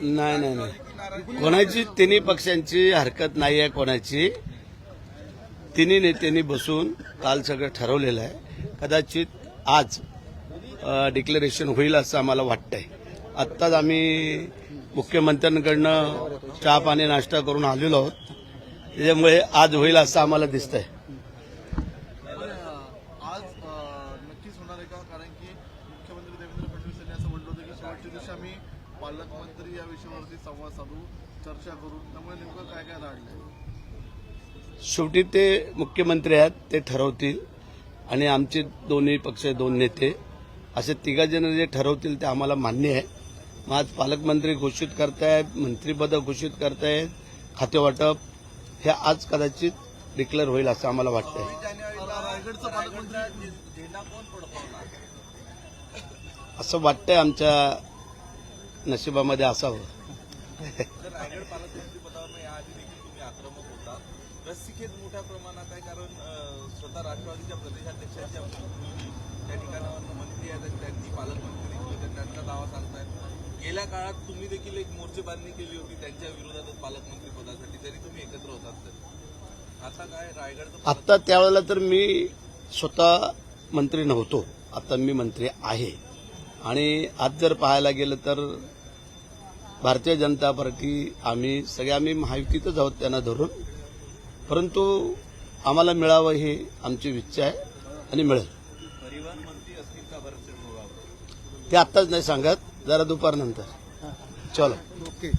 नाही नाही नाही. कोणाची? तिन्ही पक्षांची हरकत नाही आहे कोणाची. तिन्ही नेत्यांनी बसून काल सगळं ठरवलेलं आहे. कदाचित आज डिक्लेरेशन होईल असं आम्हाला वाटतंय. आत्ताच आम्ही मुख्यमंत्र्यांकडनं चहा पाणी नाश्ता करून आलेलो आहोत. त्याच्यामुळे आज होईल असं आम्हाला दिसतंय. होणार आहे का कारण की मुख्यमंत्री देवेंद्र फडणवीस यांनी असं म्हटलं होतं की शेवटच्या दिवशी आम्ही पालकमंत्री या विषयावरती संवाद साधू चर्चा करू. त्यामुळे नेमकं काय काय राहिलं शेवटी ते मुख्यमंत्री आहेत ते ठरवतील. आणि आमचे दोन्ही पक्ष दोन नेते असे तिघा जण जे ठरवतील ते आम्हाला मान्य आहे. मग आज पालकमंत्री घोषित करतायत मंत्रिपद घोषित करतायत खातेवाटप हे आज कदाचित डिक्लेअर होईल असं आम्हाला वाटतंय. रायगडचं पालकमंत्री. झेंडा कोण पडतावणार असं वाटतंय आमच्या नशिबामध्ये असावं. तर रायगड पालकमंत्री पदावर याआधी देखील तुम्ही आक्रमक होता. रस्सिकेत मोठ्या प्रमाणात आहे कारण स्वतः राष्ट्रवादीच्या प्रदेशाध्यक्षांच्या त्या ठिकाणावर मंत्री आहेत त्यांनी पालकमंत्री त्यांचा दावा सांगतायत. गेल्या काळात तुम्ही देखील एक मोर्चेबांधणी केली होती त्यांच्या विरोधात पालकमंत्री पदासाठी. तरी तुम्ही एकत्र होतात तर आत्ता त्यावेळेला तर मी स्वतः मंत्री नव्हतो. आता मी मंत्री आहे. आणि आज जर पाहायला गेलं तर भारतीय जनता पार्टी आम्ही सगळे आम्ही महायुतीतच आहोत त्यांना धरून. परंतु आम्हाला मिळावं ही आमची इच्छा आहे आणि मिळेल. परिवहन मंत्री असतील का भरत सिंग ते आत्ताच नाही सांगत जरा दुपारनंतर. चलो. ओके.